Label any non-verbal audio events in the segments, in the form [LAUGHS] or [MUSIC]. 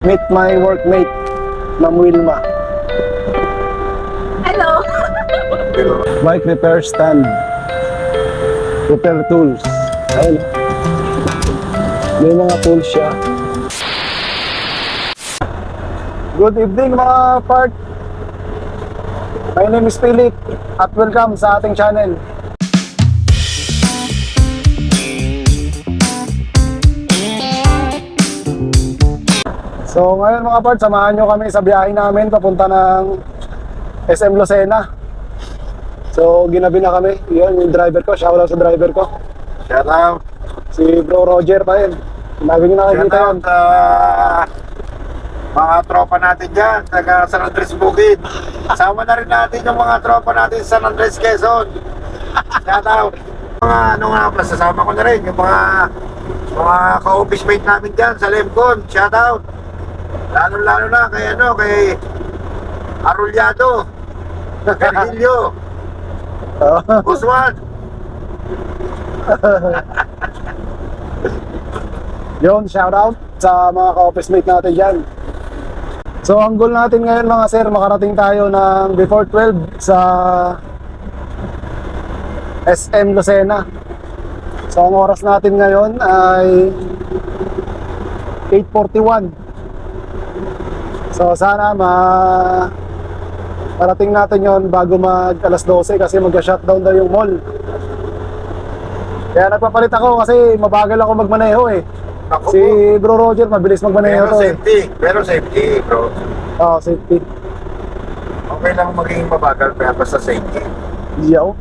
Meet my workmate, Ma'am Wilma. Hello. Bike repair stand. Repair tools. Ayun. May mga tools siya. Good evening mga part. My name is Philip at welcome sa ating channel. So ngayon mga part, samahan nyo kami sa biyahe namin papunta ng SM Lucena. So, ginabi na kami. Yun, yung driver ko. Shoutout sa driver ko. Shout out. Si Bro Roger pa yun. Lagi nyo Shout nakikita yun. out sa mga tropa natin dyan, taga San Andres Bukid. Sama na rin natin yung mga tropa natin sa San Andres Quezon. [LAUGHS] Shout out. Mga ano nga pala, sasama ko na rin yung mga mga ka-office mate namin dyan sa Lemcon. Shout out. Lalo lalo na kay ano, kay Arulyado. Virgilio. [LAUGHS] Usman. Yun, shoutout sa mga ka-office mate natin dyan. So, ang goal natin ngayon mga sir, makarating tayo ng before 12 sa SM Lucena. So, ang oras natin ngayon ay 8.41. So, sana ma parating natin yon bago mag alas 12 kasi mag-shutdown daw yung mall. Kaya nagpapalit ako kasi mabagal ako magmaneho eh. Ako Si po. Bro Roger, mabilis magmaneho Pero to eh. safety. Pero safety, bro. Oo, safety. Okay lang maging mabagal pero basta safety. Yo.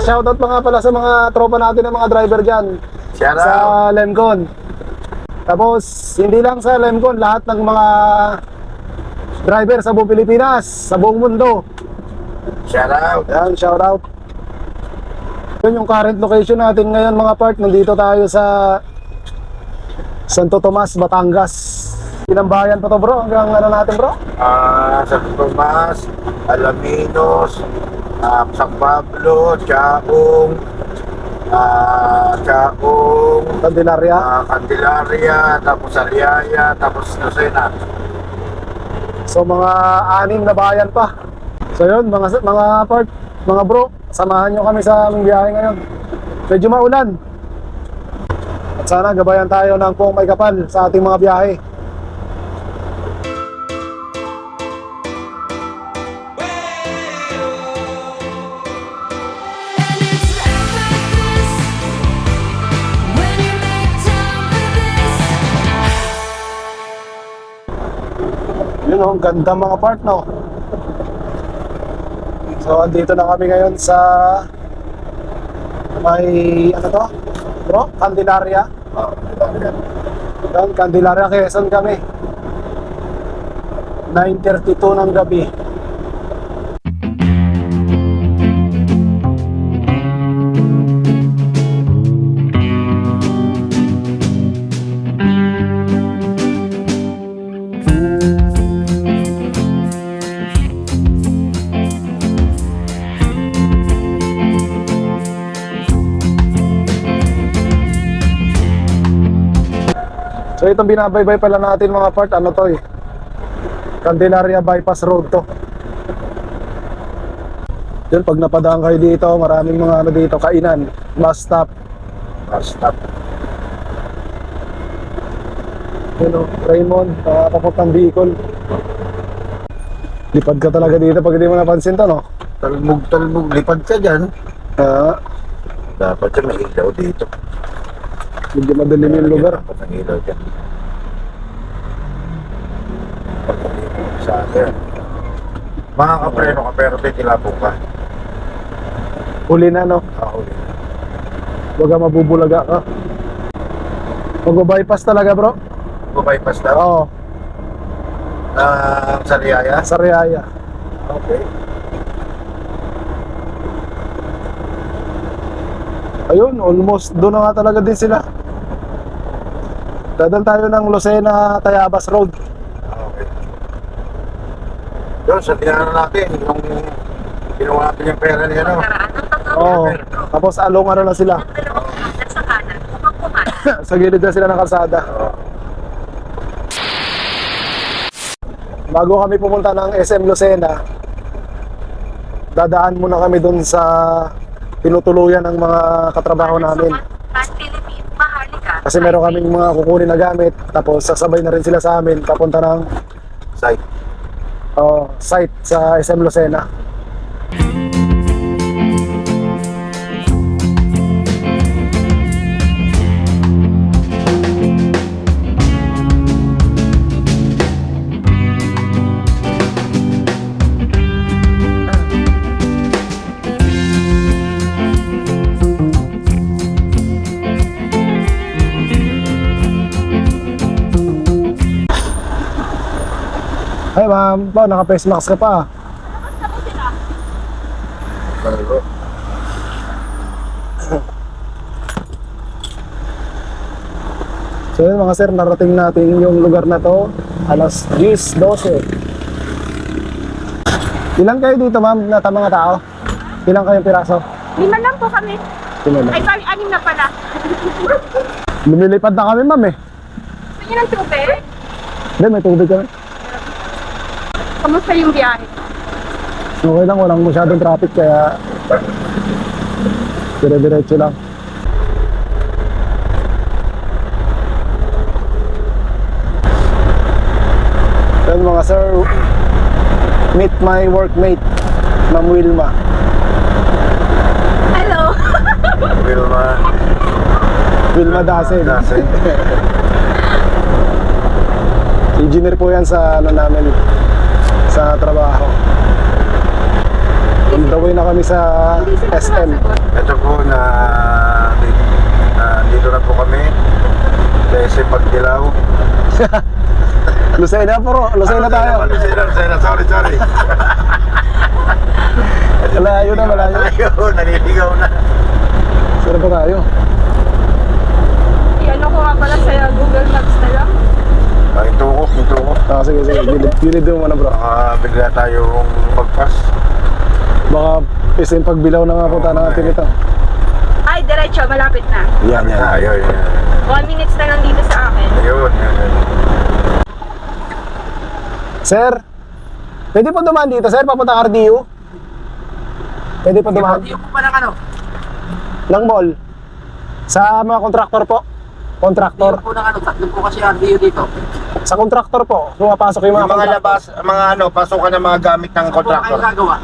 Shoutout pa nga pala sa mga tropa natin ng mga driver dyan Shout sa out. Lemcon. Tapos, hindi lang sa Lemcon, lahat ng mga driver sa buong Pilipinas, sa buong mundo. Shout out. Yan, shoutout. Yun yung current location natin ngayon mga part. Nandito tayo sa Santo Tomas, Batangas. Pinambayan pa to bro, hanggang ano natin bro? Ah, San Tomas, Alaminos, ah, San Pablo, Chaong, ah, Chaong, Candelaria. ah, Candelaria, tapos Aliaya, tapos Lucena. So mga anim na bayan pa. So yun, mga mga part, mga bro, samahan nyo kami sa aming biyahe ngayon. Medyo maulan. At sana gabayan tayo ng pong may kapal sa ating mga biyahe. Yun oh, ang ganda mga part no. So andito na kami ngayon sa may ano to? Bro, Candelaria. Ah, Candelaria. Doon, Candelaria, Quezon kami. 9.32 ng gabi. So itong binabaybay pala natin mga part, ano to eh. Candelaria Bypass Road to. Yun, pag napadaan kayo dito, maraming mga ano dito, kainan, bus stop. Bus stop. Yun o, Raymond, uh, papuntang Bicol. Lipad ka talaga dito pag hindi mo napansin to, no? Talmog, talmog. Lipad ka dyan. Ah, Dapat siya may ilaw dito. Medyo madilim yung lugar. Ang ilaw dyan. Sa atin. Mga kapreno ka pero titilapong ka. Huli na, no? Kahuli. Huwag ka mabubulaga ka. Mag-bypass talaga, bro. Bumaypas na. Oo, Ng Sariaya. sa Riaya. Okay. Ayun, almost doon na nga talaga din sila. Dadal tayo ng Lucena, Tayabas Road. Okay. Yun, sa tinanong natin, yung kinuha natin yung pera niya, no? Oo. Tapos along ano na sila. [LAUGHS] Sa gilid na sila ng kalsada. Bago kami pumunta ng SM Lucena, dadaan muna kami dun sa tinutuluyan ng mga katrabaho namin. Kasi meron kaming mga kukunin na gamit, tapos sasabay na rin sila sa amin papunta ng Site. oh, site sa SM Lucena. Ay ma'am, ba, naka-face mask ka pa. So yun mga sir, narating natin yung lugar na to alas 10, 12. Ilan kayo dito ma'am na ta- mga tao? Ilan kayong piraso? Lima lang po kami. Ay, lang? sorry, anim na pala. Lumilipad na kami ma'am eh. Niyo ng tubig? Hindi, may tubig kami. Kamusta yung biyahe? Okay lang, walang masyadong traffic kaya dire-diretso lang. Yan mga sir, meet my workmate, Ma'am Wilma. Hello! [LAUGHS] Wilma. Wilma Dasen. Dasen. [LAUGHS] Engineer po yan sa ano namin, sa trabaho. On the way na kami sa SM. Ito po na, na dito na po kami. Sa SM Pagdilaw. [LAUGHS] Lucena po, Lucena tayo. Lucena, Lucena. Sorry, sorry. Malayo na, malayo. Malayo, naliligaw na. Saan ba tayo? I-ano ko nga pala sa Google Maps na lang. Ay, tukok, tukok. Ah, sige, sige. Gilid, gilid mo muna bro. Baka bigla tayong magpas. Baka isa yung pagbilaw na nga punta natin ito. Ay, diretso, malapit na. Yan, yan. Ayun, yan. One minutes na lang dito sa akin. Ayun, yan. Sir, pwede po dumaan dito, sir? Papunta RDU? Pwede po dumaan? Yung po ba ng ano? Ng mall? Sa mga kontraktor po? Kontraktor? Yung po ng ano, tatlo po kasi RDU dito. Sa kontraktor po, pumapasok yung mga Yung mga kontraktor. labas, mga ano, pasukan ng mga gamit ng Ano po ba contractor. kayo gagawa?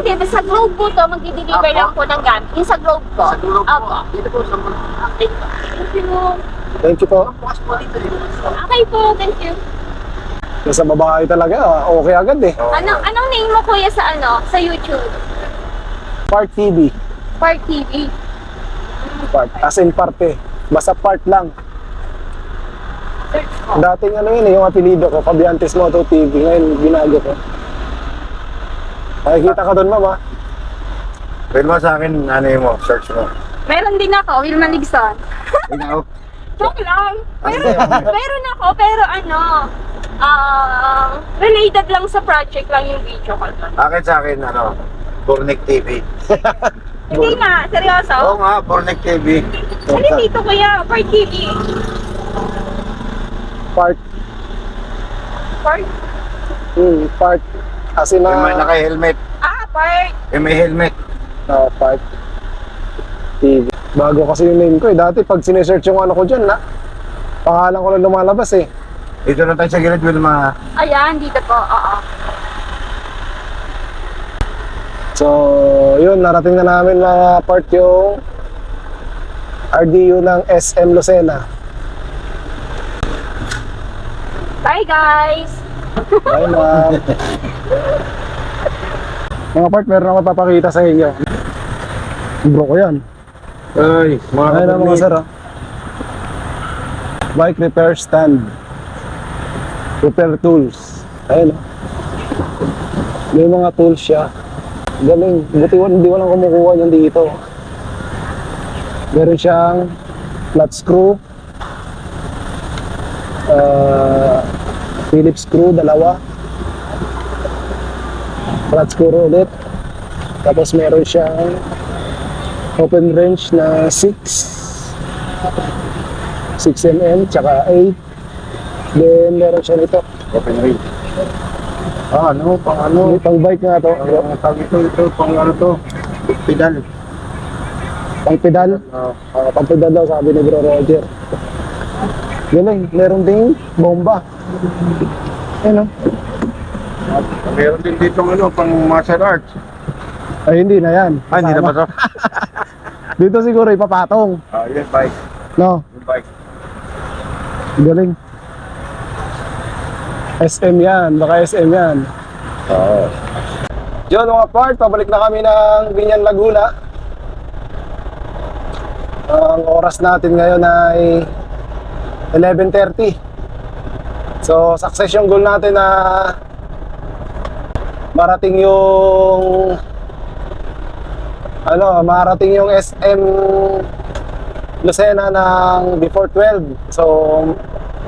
Hindi. Sa Globe po to, magdi-deliver Apo. lang po ng gamit. Yung sa Globe po. Sa dulo po. Apo. Dito po sa mga. Thank you. Thank you po. Bukas po dito eh. Okay po, thank you. Sa babae talaga, ah, okay agad eh. Anong, anong name mo kuya sa ano? Sa YouTube? Part TV. Park TV. Part. As in parte. Basta part lang. Search ko. Dating ano yun eh, yung apelido ko, Fabiantes Moto TV. Ngayon, binago ko. Nakikita ka doon, ma'am ah. Wilma sa akin, ano yun mo, search mo. Meron din ako, Wilma Ligson. Ikaw? [LAUGHS] Joke lang. Meron, Ano? meron ako, pero ano, ah, related lang sa project lang yung video ko. Akin sa akin, ano, Bornick TV. [LAUGHS] Hindi na, seryoso. Oo nga, Bornick TV. Ano dito kuya? Park TV. Part. Park? Hmm, part. As in Yung may na... naka-helmet. Ah, park. Yung may helmet. Ah, part. TV. Bago kasi yung name ko eh. Dati pag sinesearch yung ano ko dyan, na, pangalan ko lang lumalabas eh. Dito na tayo sa gilid, Wilma. Ayan, dito po. Oo. So, yun, narating na namin mga part yung RDU ng SM Lucena. Bye guys! Bye, ma'am. mga part, meron ako papakita sa inyo. Bro ko yan. Ay, mga Ayun na mga sir, ah. Bike repair stand. Repair tools. Ayun, ah. May mga tools siya. Galing. Buti wala, hindi walang kumukuha niyan dito. Meron siyang flat screw. Uh, Phillips screw, dalawa. Flat screw ulit. Tapos meron siyang open range na 6 6 mm tsaka 8 then meron siya nito Open range. Ah, ano, pang ano. May pang bike nga to. Ang tawag ito, ito, pang ano to. Pedal. Pang pedal. Ah, Uh, pang pedal daw sabi ni Bro Roger. Galing, meron ding bomba. At meron din dito ano, pang martial arts. Ay, hindi na yan. Ah, hindi na ba to? [LAUGHS] Dito siguro ipapatong. Ah, yun, bike. No, Yung bike. galing. SM yan, baka SM yan. Oo. Yun mga part, pabalik na kami ng Binyan Laguna. Ang oras natin ngayon ay 11.30. So, success yung goal natin na marating yung ano, marating yung SM Lucena ng before 12. So,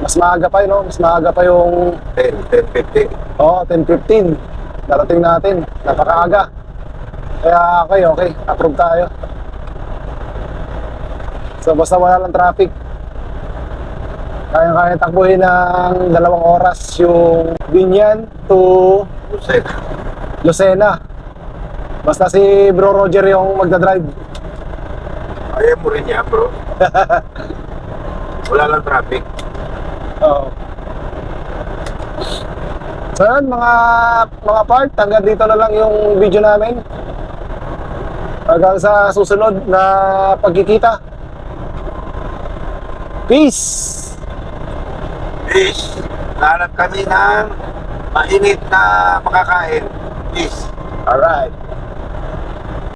mas maaga pa yun, no? Mas maaga pa yung 10, 10, 50. Oo, 10.15. Darating natin. Napakaaga. Kaya okay, okay. Approve tayo. So basta wala lang traffic. Kaya-kaya takbuhin ng dalawang oras yung Binyan to Lucena. Lucena. Basta si Bro Roger yung magdadrive. Ayaw mo rin yan, bro. [LAUGHS] Wala lang traffic. Oo. So yun, mga, mga part, hanggang dito na lang yung video namin. Hanggang sa susunod na pagkikita. Peace! Fish. Lalap kami ng mainit na makakain. Fish. Alright.